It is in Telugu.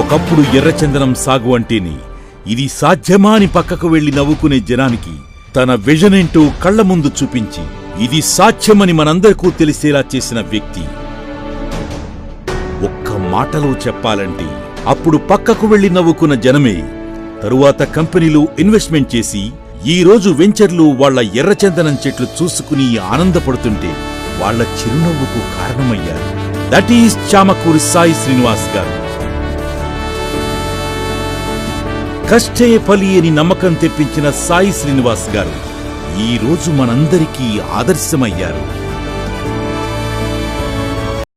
ఒకప్పుడు ఎర్రచందనం సాగు అంటేనే ఇది సాధ్యమా అని పక్కకు వెళ్ళి నవ్వుకునే జనానికి తన విజన్ ఏంటో కళ్ళ ముందు చూపించి ఇది సాధ్యమని మనందరికూ తెలిసేలా చేసిన వ్యక్తి. ఒక్క మాటలో చెప్పాలంటే అప్పుడు పక్కకు వెళ్ళి నవ్వుకున్న జనమే తరువాత కంపెనీలు ఇన్వెస్ట్మెంట్ చేసి ఈ రోజు వెంచర్లు వాళ్ళ ఎర్రచందనం చెట్లు చూసుకుని ఆనందపడుతుంటే వాళ్ళ చిరునవ్వుకు కారణమయ్యారు. దట్ ఈస్ చామకూరి సాయి శ్రీనివాస్ గారు. కష్టే ఫలి అని నమ్మకం తెప్పించిన సాయి శ్రీనివాస్ గారు ఈ రోజు మనందరికీ ఆదర్శమయ్యారు.